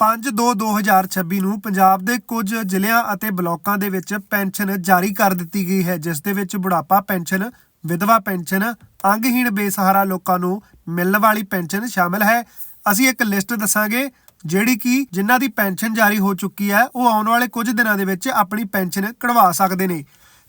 5/2/2026 ਨੂੰ ਪੰਜਾਬ ਦੇ ਕੁਝ ਜ਼ਿਲ੍ਹਿਆਂ ਅਤੇ ਬਲਾਕਾਂ ਦੇ ਵਿੱਚ ਪੈਨਸ਼ਨ ਜਾਰੀ ਕਰ ਦਿੱਤੀ ਗਈ ਹੈ, ਜਿਸ ਦੇ ਵਿੱਚ ਬੁਢਾਪਾ ਪੈਨਸ਼ਨ, ਵਿਧਵਾ ਪੈਨਸ਼ਨ, ਅੰਗਹੀਣ ਬੇਸਹਾਰਾ ਲੋਕਾਂ ਨੂੰ ਮਿਲਣ ਵਾਲੀ ਪੈਨਸ਼ਨ ਸ਼ਾਮਲ ਹੈ। ਅਸੀਂ ਇੱਕ ਲਿਸਟ ਦੱਸਾਂਗੇ ਜਿਹੜੀ ਕਿ ਜਿਨ੍ਹਾਂ ਦੀ ਪੈਨਸ਼ਨ ਜਾਰੀ ਹੋ ਚੁੱਕੀ ਹੈ, ਉਹ ਆਉਣ ਵਾਲੇ ਕੁਝ ਦਿਨਾਂ ਦੇ ਵਿੱਚ ਆਪਣੀ ਪੈਨਸ਼ਨ ਕਢਵਾ ਸਕਦੇ ਨੇ।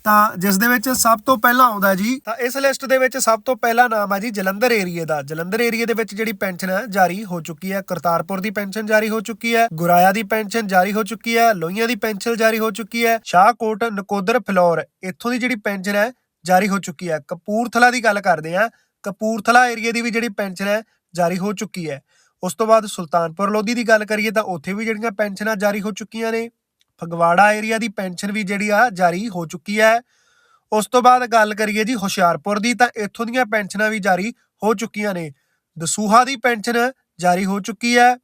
ਤਾਂ ਜਿਸ ਦੇ ਵਿੱਚ ਸਭ ਤੋਂ ਪਹਿਲਾਂ ਆਉਂਦਾ ਜੀ ਤਾਂ ਇਸ ਲਿਸਟ ਦੇ ਵਿੱਚ ਸਭ ਤੋਂ ਪਹਿਲਾ ਨਾਮ ਹੈ ਜੀ ਜਲੰਧਰ ਏਰੀਏ ਦਾ। ਜਲੰਧਰ ਏਰੀਏ ਦੇ ਵਿੱਚ ਜਿਹੜੀ ਪੈਨਸ਼ਨ ਹੈ ਜਾਰੀ ਹੋ ਚੁੱਕੀ ਹੈ, ਕਰਤਾਰਪੁਰ ਦੀ ਪੈਨਸ਼ਨ ਜਾਰੀ ਹੋ ਚੁੱਕੀ ਹੈ, ਗੁਰਾਇਆ ਦੀ ਪੈਨਸ਼ਨ ਜਾਰੀ ਹੋ ਚੁੱਕੀ ਹੈ, ਲੋਹੀਆਂ ਦੀ ਪੈਨਸ਼ਨ ਜਾਰੀ ਹੋ ਚੁੱਕੀ ਹੈ, ਸ਼ਾਹਕੋਟ, ਨਕੋਦਰ, ਫਲੌਰ ਇੱਥੋਂ ਦੀ ਜਿਹੜੀ ਪੈਨਸ਼ਨ ਹੈ ਜਾਰੀ ਹੋ ਚੁੱਕੀ ਹੈ। ਕਪੂਰਥਲਾ ਦੀ ਗੱਲ ਕਰਦੇ ਹਾਂ, ਕਪੂਰਥਲਾ ਏਰੀਏ ਦੀ ਵੀ ਜਿਹੜੀ ਪੈਨਸ਼ਨ ਹੈ ਜਾਰੀ ਹੋ ਚੁੱਕੀ ਹੈ। ਉਸ ਤੋਂ ਬਾਅਦ ਸੁਲਤਾਨਪੁਰ ਲੋਧੀ ਦੀ ਗੱਲ ਕਰੀਏ ਤਾਂ ਉੱਥੇ ਵੀ ਜਿਹੜੀਆਂ ਪੈਨਸ਼ਨਾਂ ਜਾਰੀ ਹੋ ਚੁੱਕੀਆਂ ਨੇ। ਫਗਵਾੜਾ ਏਰੀਆ ਦੀ ਪੈਨਸ਼ਨ ਵੀ ਜਿਹੜੀ ਆ ਜਾਰੀ ਹੋ ਚੁੱਕੀ ਹੈ। ਉਸ ਤੋਂ ਬਾਅਦ ਗੱਲ ਕਰੀਏ ਜੀ ਹੁਸ਼ਿਆਰਪੁਰ ਦੀ ਤਾਂ ਇੱਥੋਂ ਦੀਆਂ ਪੈਨਸ਼ਨਾਂ ਵੀ ਜਾਰੀ ਹੋ ਚੁੱਕੀਆਂ ਨੇ। ਦਸੂਹਾ ਦੀ ਪੈਨਸ਼ਨ ਜਾਰੀ ਹੋ ਚੁੱਕੀ ਹੈ,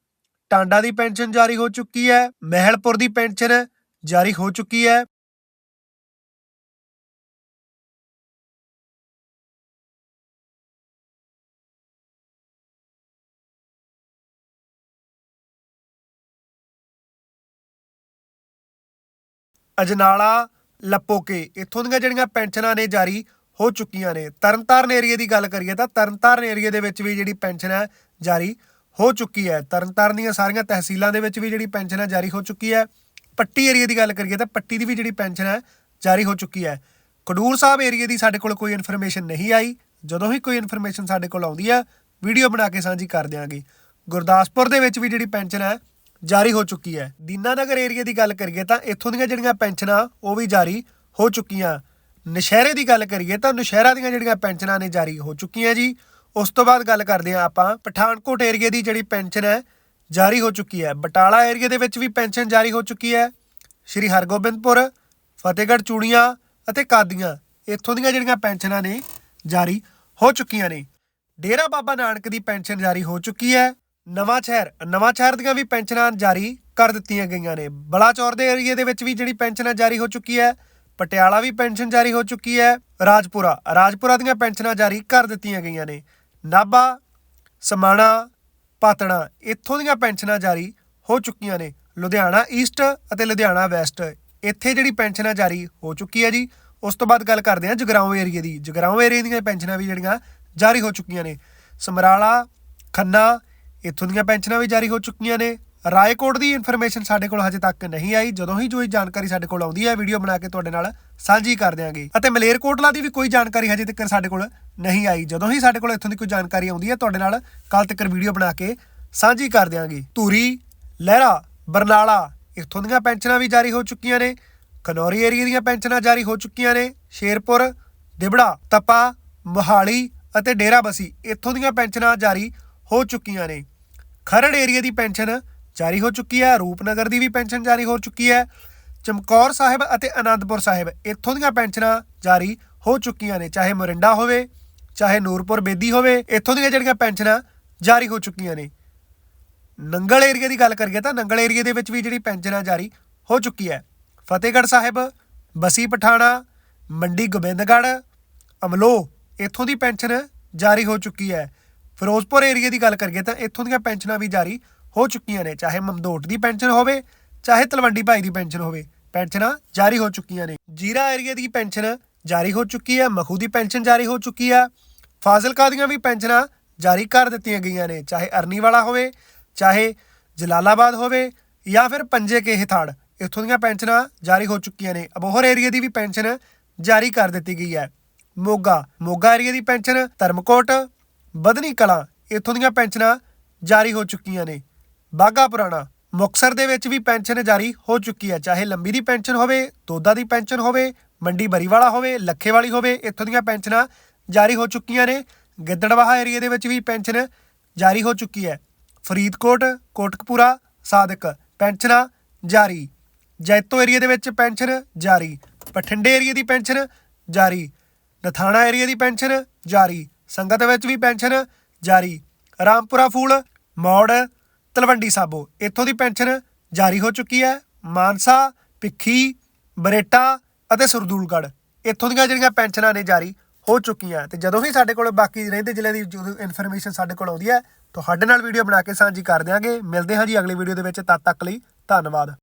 ਟਾਂਡਾ ਦੀ ਪੈਨਸ਼ਨ ਜਾਰੀ ਹੋ ਚੁੱਕੀ ਹੈ, ਮਹਿਲਪੁਰ ਦੀ ਪੈਨਸ਼ਨ ਜਾਰੀ ਹੋ ਚੁੱਕੀ ਹੈ। ਅਜਨਾਲਾ, ਲੱਪੋਕੇ, ਇੱਥੋਂ ਦੀਆਂ ਜਿਹੜੀਆਂ ਪੈਨਸ਼ਨਾਂ ਨੇ ਜਾਰੀ ਹੋ ਚੁੱਕੀਆਂ ਨੇ। ਤਰਨਤਾਰਨ ਏਰੀਏ ਦੀ ਗੱਲ ਕਰੀਏ ਤਾਂ ਤਰਨਤਾਰਨ ਏਰੀਏ ਦੇ ਵਿੱਚ ਵੀ ਜਿਹੜੀ ਪੈਨਸ਼ਨ ਹੈ ਜਾਰੀ ਹੋ ਚੁੱਕੀ ਹੈ। ਤਰਨਤਾਰਨ ਦੀਆਂ ਸਾਰੀਆਂ ਤਹਿਸੀਲਾਂ ਦੇ ਵਿੱਚ ਵੀ ਜਿਹੜੀ ਪੈਨਸ਼ਨ ਹੈ ਜਾਰੀ ਹੋ ਚੁੱਕੀ ਹੈ। ਪੱਟੀ ਏਰੀਏ ਦੀ ਗੱਲ ਕਰੀਏ ਤਾਂ ਪੱਟੀ ਦੀ ਵੀ ਜਿਹੜੀ ਪੈਨਸ਼ਨ ਹੈ ਜਾਰੀ ਹੋ ਚੁੱਕੀ ਹੈ। ਖਡੂਰ ਸਾਹਿਬ ਏਰੀਏ ਦੀ ਸਾਡੇ ਕੋਲ ਕੋਈ ਇਨਫੋਰਮੇਸ਼ਨ ਨਹੀਂ ਆਈ। ਜਦੋਂ ਹੀ ਕੋਈ ਇਨਫੋਰਮੇਸ਼ਨ ਸਾਡੇ ਕੋਲ ਆਉਂਦੀ ਹੈ ਵੀਡੀਓ ਬਣਾ ਕੇ ਸਾਂਝੀ ਕਰ ਦਿਆਂਗੇ। ਗੁਰਦਾਸਪੁਰ ਦੇ ਵਿੱਚ ਵੀ ਜਿਹੜੀ ਪੈਨਸ਼ਨ ਹੈ ਜਾਰੀ ਹੋ ਚੁੱਕੀ ਹੈ। ਦੀਨਾਨਗਰ ਏਰੀਆ ਦੀ ਗੱਲ ਕਰੀਏ ਤਾਂ ਇੱਥੋਂ ਦੀਆਂ ਜਿਹੜੀਆਂ ਪੈਨਸ਼ਨਾਂ, ਉਹ ਵੀ ਜਾਰੀ ਹੋ ਚੁੱਕੀਆਂ। ਨਸ਼ਹਿਰੇ ਦੀ ਗੱਲ ਕਰੀਏ ਤਾਂ ਨਸ਼ਹਿਰਾ ਦੀਆਂ ਜਿਹੜੀਆਂ ਪੈਨਸ਼ਨਾਂ ਨੇ ਜਾਰੀ ਹੋ ਚੁੱਕੀਆਂ ਜੀ। ਉਸ ਤੋਂ ਬਾਅਦ ਗੱਲ ਕਰਦੇ ਹਾਂ ਆਪਾਂ, ਪਠਾਨਕੋਟ ਏਰੀਆ ਦੀ ਜਿਹੜੀ ਪੈਨਸ਼ਨ ਹੈ, ਜਾਰੀ ਹੋ ਚੁੱਕੀ ਹੈ। ਬਟਾਲਾ ਏਰੀਆ ਦੇ ਵਿੱਚ ਵੀ ਪੈਨਸ਼ਨ ਜਾਰੀ ਹੋ ਚੁੱਕੀ ਹੈ। ਸ਼੍ਰੀ ਹਰਗੋਬਿੰਦਪੁਰ, ਫਤਿਹਗੜ੍ਹ ਚੂੜੀਆਂ ਅਤੇ ਕਾਦੀਆਂ, ਇੱਥੋਂ ਦੀਆਂ ਜਿਹੜੀਆਂ ਪੈਨਸ਼ਨਾਂ ਨੇ ਜਾਰੀ ਹੋ ਚੁੱਕੀਆਂ ਨੇ। ਡੇਰਾ ਬਾਬਾ ਨਾਨਕ ਦੀ ਪੈਨਸ਼ਨ ਜਾਰੀ ਹੋ ਚੁੱਕੀ ਹੈ। ਨਵਾਂ ਸ਼ਹਿਰ ਨਵਾਂ ਸ਼ਹਿਰ ਦੀਆਂ ਵੀ ਪੈਨਸ਼ਨਾਂ ਜਾਰੀ ਕਰ ਦਿੱਤੀਆਂ ਗਈਆਂ ਨੇ। ਬਲਾਚੌਰ ਦੇ ਏਰੀਏ ਦੇ ਵਿੱਚ ਵੀ ਜਿਹੜੀ ਪੈਨਸ਼ਨਾਂ ਜਾਰੀ ਹੋ ਚੁੱਕੀ ਹੈ, ਪਟਿਆਲਾ ਵੀ ਪੈਨਸ਼ਨ ਜਾਰੀ ਹੋ ਚੁੱਕੀ ਹੈ, ਰਾਜਪੁਰਾ ਰਾਜਪੁਰਾ ਦੀਆਂ ਪੈਨਸ਼ਨਾਂ ਜਾਰੀ ਕਰ ਦਿੱਤੀਆਂ ਗਈਆਂ ਨੇ। ਨਾਭਾ, ਸਮਾਣਾ, ਪਾਤਣਾ, ਇੱਥੋਂ ਦੀਆਂ ਪੈਨਸ਼ਨਾਂ ਜਾਰੀ ਹੋ ਚੁੱਕੀਆਂ ਨੇ। ਲੁਧਿਆਣਾ ਈਸਟ ਅਤੇ ਲੁਧਿਆਣਾ ਵੈਸਟ ਇੱਥੇ ਜਿਹੜੀ ਪੈਨਸ਼ਨਾਂ ਜਾਰੀ ਹੋ ਚੁੱਕੀ ਹੈ ਜੀ, ਉਸ ਤੋਂ ਬਾਅਦ ਗੱਲ ਕਰਦੇ ਹਾਂ ਜਗਰਾਉਂ ਏਰੀਏ ਦੀ। ਜਗਰਾਉਂ ਏਰੀਏ ਦੀਆਂ ਪੈਨਸ਼ਨਾਂ ਵੀ ਜਿਹੜੀਆਂ ਜਾਰੀ ਹੋ ਚੁੱਕੀਆਂ ਨੇ। ਸਮਰਾਲਾ, ਖੰਨਾ ਇੱਥੋਂ ਦੀਆਂ ਪੈਨਸ਼ਨਾਂ ਵੀ ਜਾਰੀ ਹੋ ਚੁੱਕੀਆਂ ਨੇ। ਰਾਏਕੋਟ ਦੀ ਇਨਫੋਰਮੇਸ਼ਨ ਸਾਡੇ ਕੋਲ ਹਜੇ ਤੱਕ ਨਹੀਂ ਆਈ। ਜਦੋਂ ਹੀ ਜੋ ਇਹ ਜਾਣਕਾਰੀ ਸਾਡੇ ਕੋਲ ਆਉਂਦੀ ਹੈ, ਵੀਡੀਓ ਬਣਾ ਕੇ ਤੁਹਾਡੇ ਨਾਲ ਸਾਂਝੀ ਕਰ ਦਿਆਂਗੇ। ਅਤੇ ਮਲੇਰਕੋਟਲਾ ਦੀ ਵੀ ਕੋਈ ਜਾਣਕਾਰੀ ਹਜੇ ਤੱਕ ਸਾਡੇ ਕੋਲ ਨਹੀਂ ਆਈ। ਜਦੋਂ ਹੀ ਸਾਡੇ ਕੋਲ ਇੱਥੋਂ ਦੀ ਕੋਈ ਜਾਣਕਾਰੀ ਆਉਂਦੀ ਹੈ, ਤੁਹਾਡੇ ਨਾਲ ਕੱਲ ਤੱਕ ਵੀਡੀਓ ਬਣਾ ਕੇ ਸਾਂਝੀ ਕਰ ਦਿਆਂਗੇ। ਧੂਰੀ, ਲਹਿਰਾ, ਬਰਨਾਲਾ, ਇੱਥੋਂ ਦੀਆਂ ਪੈਨਸ਼ਨਾਂ ਵੀ ਜਾਰੀ ਹੋ ਚੁੱਕੀਆਂ ਨੇ। ਖਨੌਰੀ ਏਰੀਆ ਦੀਆਂ ਪੈਨਸ਼ਨਾਂ ਜਾਰੀ ਹੋ ਚੁੱਕੀਆਂ ਨੇ। ਸ਼ੇਰਪੁਰ, ਦਿਬੜਾ, ਤਪਾ, ਮੋਹਾਲੀ ਅਤੇ ਡੇਰਾਬੱਸੀ ਇੱਥੋਂ ਦੀਆਂ ਪੈਨਸ਼ਨਾਂ ਜਾਰੀ ਹੋ ਚੁੱਕੀਆਂ ਨੇ। ਖਰੜ ਏਰੀਆ ਦੀ ਪੈਨਸ਼ਨ ਜਾਰੀ ਹੋ ਚੁੱਕੀ ਹੈ, ਰੂਪਨਗਰ ਦੀ ਵੀ ਪੈਨਸ਼ਨ ਜਾਰੀ ਹੋ ਚੁੱਕੀ ਹੈ, ਚਮਕੌਰ ਸਾਹਿਬ ਅਤੇ ਅਨੰਦਪੁਰ ਸਾਹਿਬ ਇੱਥੋਂ ਦੀਆਂ ਪੈਨਸ਼ਨਾਂ ਜਾਰੀ ਹੋ ਚੁੱਕੀਆਂ ਨੇ, ਚਾਹੇ ਮੋਰਿੰਡਾ ਹੋਵੇ, ਚਾਹੇ ਨੂਰਪੁਰ ਬੇਦੀ ਹੋਵੇ, ਇੱਥੋਂ ਦੀਆਂ ਜਿਹੜੀਆਂ ਪੈਨਸ਼ਨਾਂ ਜਾਰੀ ਹੋ ਚੁੱਕੀਆਂ ਨੇ। ਨੰਗਲ ਏਰੀਆ ਦੀ ਗੱਲ ਕਰੀਏ ਤਾਂ ਨੰਗਲ ਏਰੀਆ ਦੇ ਵਿੱਚ ਵੀ ਜਿਹੜੀ ਪੈਨਸ਼ਨਾਂ ਜਾਰੀ ਹੋ ਚੁੱਕੀ ਹੈ। ਫਤਿਹਗੜ੍ਹ ਸਾਹਿਬ, ਬਸੀ ਪਠਾਣਾ, ਮੰਡੀ ਗੋਬਿੰਦਗੜ੍ਹ ਅਮਲੋ ਇੱਥੋਂ ਦੀ ਪੈਨਸ਼ਨ ਜਾਰੀ ਹੋ ਚੁੱਕੀ ਹੈ। ਫਿਰੋਜ਼ਪੁਰ ਏਰੀਆ ਦੀ ਗੱਲ ਕਰੀਏ ਤਾਂ ਇੱਥੋਂ ਦੀਆਂ ਪੈਨਸ਼ਨਾਂ ਵੀ ਜਾਰੀ ਹੋ ਚੁੱਕੀਆਂ ਨੇ, ਚਾਹੇ ਮਮਦੋਟ ਦੀ ਪੈਨਸ਼ਨ ਹੋਵੇ, ਚਾਹੇ ਤਲਵੰਡੀ ਭਾਈ ਦੀ ਪੈਨਸ਼ਨ ਹੋਵੇ, ਪੈਨਸ਼ਨਾਂ ਜਾਰੀ ਹੋ ਚੁੱਕੀਆਂ ਨੇ। ਜੀਰਾ ਏਰੀਆ ਦੀ ਪੈਨਸ਼ਨ ਜਾਰੀ ਹੋ ਚੁੱਕੀ ਹੈ, ਮਖੂ ਦੀ ਪੈਨਸ਼ਨ ਜਾਰੀ ਹੋ ਚੁੱਕੀ ਹੈ, ਫਾਜ਼ਿਲਕਾ ਦੀਆਂ ਵੀ ਪੈਨਸ਼ਨਾਂ ਜਾਰੀ ਕਰ ਦਿੱਤੀਆਂ ਗਈਆਂ ਨੇ, ਚਾਹੇ ਅਰਨੀ ਵਾਲਾ ਹੋਵੇ, ਚਾਹੇ ਜਲਾਲਾਬਾਦ ਹੋਵੇ, ਜਾਂ ਫਿਰ ਪੰਜੇ ਕੇ ਹਿਥਾੜ, ਇੱਥੋਂ ਦੀਆਂ ਪੈਨਸ਼ਨਾਂ ਜਾਰੀ ਹੋ ਚੁੱਕੀਆਂ ਨੇ। ਅਬੋਹਰ ਏਰੀਆ ਦੀ ਵੀ ਪੈਨਸ਼ਨ ਜਾਰੀ ਕਰ ਦਿੱਤੀ ਗਈ ਹੈ। ਮੋਗਾ ਮੋਗਾ ਏਰੀਆ ਦੀ ਪੈਨਸ਼ਨ, ਧਰਮਕੋਟ ਬਦਨੀ ਕਲਾਂ ਇੱਥੋਂ ਦੀਆਂ ਪੈਨਸ਼ਨਾਂ ਜਾਰੀ ਹੋ ਚੁੱਕੀਆਂ ਨੇ। ਬਾਗਾ ਪੁਰਾਣਾ ਮੁਕਸਰ ਦੇ ਵਿੱਚ ਵੀ ਪੈਨਸ਼ਨ ਜਾਰੀ ਹੋ ਚੁੱਕੀ ਹੈ। ਚਾਹੇ ਲੰਬੀ ਦੀ ਪੈਨਸ਼ਨ ਹੋਵੇ ਦੋਦਾ ਦੀ ਪੈਨਸ਼ਨ ਹੋਵੇ, ਮੰਡੀ ਬਰੀ ਵਾਲਾ ਹੋਵੇ, ਲੱਖੇ ਵਾਲੀ ਹੋਵੇ, ਇੱਥੋਂ ਦੀਆਂ ਪੈਨਸ਼ਨਾਂ ਜਾਰੀ ਹੋ ਚੁੱਕੀਆਂ ਨੇ। ਗਿੱਦੜਵਾਹਾ ਏਰੀਆ ਦੇ ਵਿੱਚ ਵੀ ਪੈਨਸ਼ਨ ਜਾਰੀ ਹੋ ਚੁੱਕੀ ਹੈ। ਫਰੀਦਕੋਟ, ਕੋਟਕਪੂਰਾ, ਸਾਦਕ ਪੈਨਸ਼ਨਾਂ ਜਾਰੀ। ਜੈਤੋ ਏਰੀਆ ਦੇ ਵਿੱਚ ਪੈਨਸ਼ਨ ਜਾਰੀ। ਬਠਿੰਡੇ ਏਰੀਆ ਦੀ ਪੈਨਸ਼ਨ ਜਾਰੀ। ਨਥਾਣਾ ਏਰੀਆ ਦੀ ਪੈਨਸ਼ਨ ਜਾਰੀ। ਸੰਗਤ ਵਿੱਚ ਵੀ ਪੈਨਸ਼ਨ ਜਾਰੀ। ਰਾਮਪੁਰਾ ਫੂਲ, ਮੌੜ, ਤਲਵੰਡੀ ਸਾਬੋ। ਇੱਥੋਂ ਦੀ ਪੈਨਸ਼ਨ ਜਾਰੀ ਹੋ ਚੁੱਕੀ ਹੈ। ਮਾਨਸਾ, ਭਿੱਖੀ, ਬਰੇਟਾ ਅਤੇ ਸਰਦੂਲਗੜ੍ਹ। ਇੱਥੋਂ ਦੀਆਂ ਜਿਹੜੀਆਂ ਪੈਨਸ਼ਨਾਂ ਨੇ ਜਾਰੀ ਹੋ ਚੁੱਕੀਆਂ ਤੇ ਜਦੋਂ ਵੀ ਸਾਡੇ ਕੋਲ ਬਾਕੀ ਰਹਿੰਦੇ ਜ਼ਿਲ੍ਹਿਆਂ ਦੀ ਜਦੋਂ ਇਨਫੋਰਮੇਸ਼ਨ ਸਾਡੇ ਕੋਲ ਆਉਂਦੀ ਹੈ, ਤੁਹਾਡੇ ਨਾਲ ਵੀਡੀਓ ਬਣਾ ਕੇ ਸਾਂਝੀ ਕਰ ਦਿਆਂਗੇ। ਮਿਲਦੇ ਹਾਂ ਜੀ ਅਗਲੀ ਵੀਡੀਓ ਦੇ ਵਿੱਚ, ਤਦ ਤੱਕ ਲਈ ਧੰਨਵਾਦ।